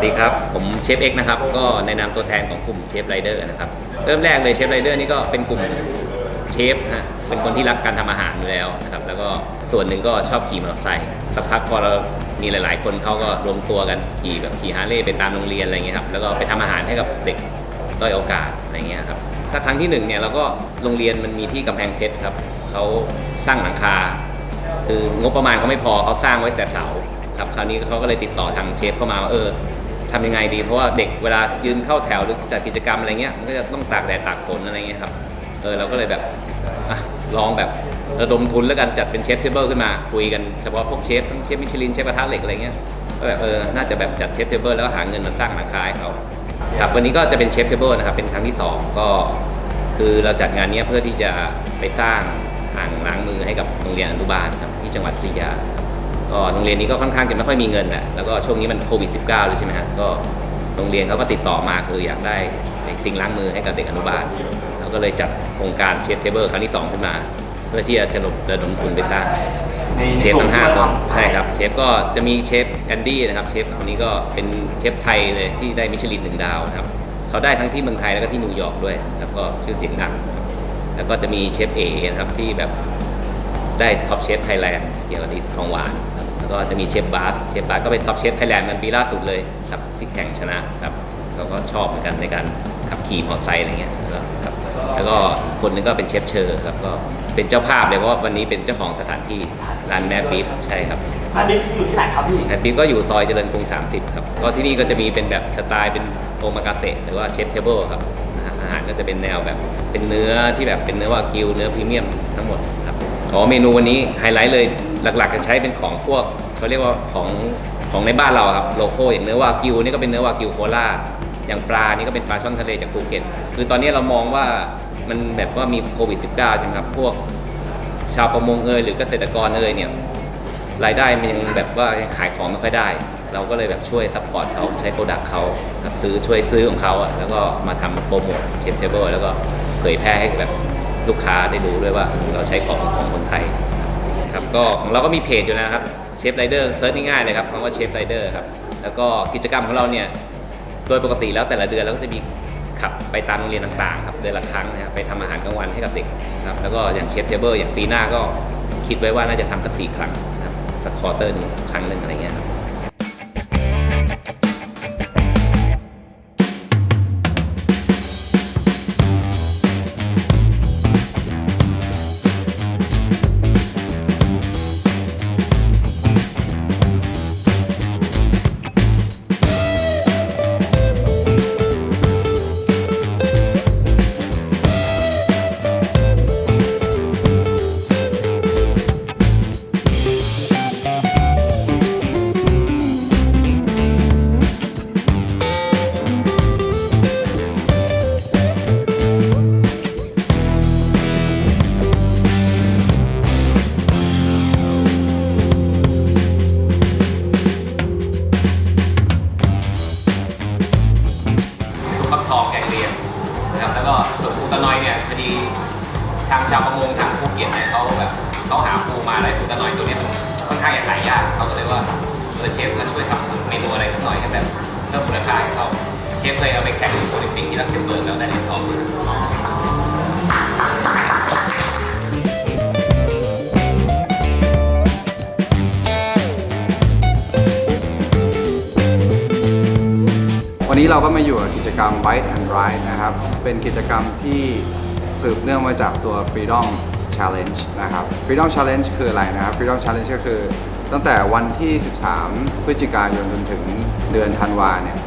สดีครับ ผมเชฟเอ็กนะครับ ก็ในนามตัวแทนของกลุ่มเชฟไรเดอร์นะครับ เริ่มแรกเลยเชฟไรเดอร์นี่ก็เป็นกลุ่มเชฟนะฮะ เป็นคนที่รักการทำอาหารอยู่แล้วนะครับ แล้วก็ส่วนหนึ่งก็ชอบขี่มอเตอร์ไซค์ สักพักพอเรามีหลาย ๆ คนเขาก็รวมตัวกันขี่แบบขี่ฮาร์เลย์ไปตามโรงเรียนอะไรเงี้ยครับ แล้วก็ไปทำอาหารให้กับเด็กด้อยโอกาสอะไรเงี้ยครับ ถ้าครั้งที่หนึ่งเนี่ยเราก็โรงเรียนมันมีที่กำแพงเพชรครับเขาสร้างหลังคา คืองบประมาณเขาไม่พอเขาสร้างไว้แต่เสาครับคราวนี้เขาก็เลยติดต่อทางเชฟเข้ามาว่าเออ ทำยังไงดี เพราะว่าเด็กเวลายืนเข้าแถวหรือจัดกิจกรรมอะไรเงี้ยมันก็จะต้องตากแดดตากฝนอะไรเงี้ยครับเออเราก็เลยแบบอะลองแบบระดมทุนแล้วกันจัดเป็นเชฟเทเบิลขึ้นมาคุยกันเฉพาะพวกเชฟทั้งเชฟมิชลินเชฟกระทะเหล็กอะไรเงี้ยก็แบบเออน่าจะแบบจัดเชฟเทเบิลแล้วก็หาเงินมาสร้างหลังคาให้เขาครับวันนี้ก็จะเป็นเชฟเทเบิลนะครับเป็นครั้งที่สองก็ คือเราจัดงานนี้เพื่อที่จะไปสร้างอ่างล้างมือให้กับโรงเรียนอนุบาลครับที่จังหวัดศรียาค ก็โรงเรียนนี้ก็ค่อนข้างจะไม่ค่อยมีเงินแหละแล้วก็ช่วงนี้มันโควิด -19 เลยใช่ไหมฮะก็โรงเรียนเขาก็ติดต่อมาคืออยากได้สิ่งล้างมือให้กับเด็กอนุบาลเราก็เลยจัดโครงการเชฟเทเบิลครั้งที่สองขึ้นมา เพื่อที่จะระดมทุนไปสร้างเชฟทั้งห้าคนใช่ครับเชฟก็จะมีเชฟแอนดี้นะครับเชฟคนนี้ก็เป็นเชฟไทยเลยที่ได้มิชลินหนึ่งดาวนะครับเขาได้ทั้งที่เมืองไทยแล้วก็ที่นิวยอร์กด้วยแล้วก็ชื่อเสียงดังครับแล้วก็จะมีเชฟเอนะครับที่แบบได้ท็อปเชฟไทยแลนด์เกี่ยวกับดีของหวานครับแล้ว ก็จะมีเชฟบาสเชฟบาสก็เป็นท็อปเชฟไทยแลนด์มันปีล่าสุดเลยครับที่แข่งชนะครับเขาก็ชอบเหมือนกันในการขับขี่มอเตอร์ไซค์อะไรเงี้ยครับแล้วก็คนหนึงก็เป็นเชฟเชอร์ครับก็เป็นเจ้าภาพเลยเพราะว่าวันนี้เป็นเจ้าของสถานที่ร้านแม่บีฟใช่ครับอันนี้อยู่ที่ไหนครับพี่แอดบิฟก็อยู่ซอยเจริญกรุง 30 ครับ ก็ที่นี่ก็จะมีเป็นแบบสไตล์เป็นโอมากาเสะหรือว่าเชฟเทเบิลครับนะฮะอาหารก็จะเป็นแนวแบบเป็นเนื้อที่แบบเป็นเนื้อวากิวเนื้อพรีเมียมทั้งหมดครับอ๋อเมนูวันนี้ไฮไลท์เลย หลักๆจะใช้เป็นของพวกเขาเรียกว่าของของในบ้านเราครับโลโก้อย่างเนื้อวากิวนี่ก็เป็นเนื้อวากิวโคราชอย่างปลานี่ก็เป็นปลาช่อนทะเลจากภูเก็ตคือตอนนี้เรามองว่ามันแบบว่ามีโควิด -19 ใช่ไหมครับพวกชาวประมงเอยหรือเกษตรกรเอยเนี่ยรายได้มันยังแบบว่าขายของไม่ค่อยได้ เราก็เลยแบบช่วยซัพพอร์ตเขาใช้โปรดักต์เขาซื้อช่วยซื้อของเขาอะแล้วก็มาทำโปรโมทเชฟเทเบิลแล้วก็เผยแพร่ให้แบบลูกค้าได้รู้ด้วยว่าเราใช้ของของคนไทย ครับก็ของเราก็มีเพจอยู่นะครับเชฟไรเดอร์เซิร์ชง่ายๆเลยครับคำว่าเชฟไรเดอร์ครับแล้วก็กิจกรรมของเราเนี่ยโดยปกติแล้วแต่ละเดือนเราก็จะมีขับไปตามโรงเรียนต่างๆครับเดือนละครั้งนะครับไปทำอาหารกลางวันให้กับเด็กครับแล้วก็อย่างเชฟเทเบิลอย่างปีหน้าก็คิดไว้ว่าน่าจะทำสักสี่ครั้งนะครับสักควอเตอร์นึงครั้งหนึ่งอะไรเงี้ยครับ เรียนนะครับแล้วก็ส่วนปูตะนอยเนี่ยพอดีทางชาวประมงทางภูเก็ตเนี่ยเขาแบบเขาหาปูมาแล้วปูตะนอยตัวเนี้ยมันค่อนข้างจะขายยากเขาก็เลยว่าเออเชฟมาช่วยทำเมนูอะไรสักหน่อยให้แบบเพิ่มคุณค่าให้เขาเชฟเลยเอาไปแข่งโอลิมปิกที่ลักเซมเบิร์กแล้วได้เหรียญทองวัน นี้เราก็มาอยู่กับกิจกรรม Bite and Ride นะครับ เป็นกิจกรรมที่สืบเนื่องมาจากตัว Freedom Challenge นะครับ Freedom Challenge คืออะไรนะครับ Freedom Challenge ก็คือตั้งแต่วันที่ 13 พฤศจิกายนจนถึงเดือนธันวาเนี่ย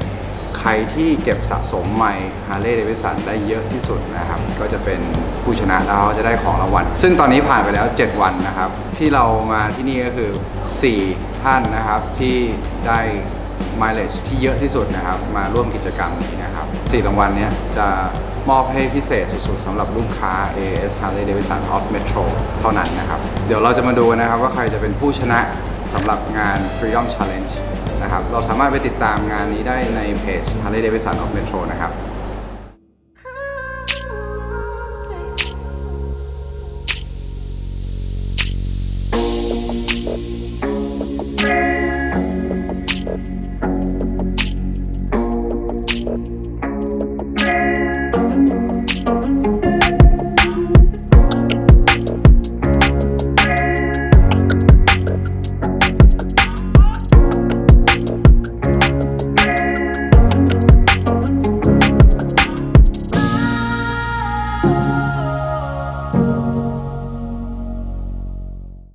ใครที่เก็บสะสมไมค์ Harley Davidson ได้เยอะที่สุดนะครับ ก็จะเป็นผู้ชนะแล้วเขาจะได้ของรางวัล ซึ่งตอนนี้ผ่านไปแล้ว 7 วันนะครับ ที่เรามาที่นี่ก็คือ 4 ท่านนะครับที่ได้ mileage ที่เยอะที่สุดนะครับ มาร่วมกิจกรรมนี้นะครับสี่รางวัลเนี้ยจะมอบให้พิเศษสุดๆสำหรับลูกค้า AS Harley Davidson Off Metro เท่านั้นนะครับ เดี๋ยวเราจะมาดูนะครับว่าใครจะเป็นผู้ชนะสำหรับงาน Freedom Challenge นะครับ เราสามารถไปติดตามงานนี้ได้ในเพจ Harley Davidson Off Metro นะครับ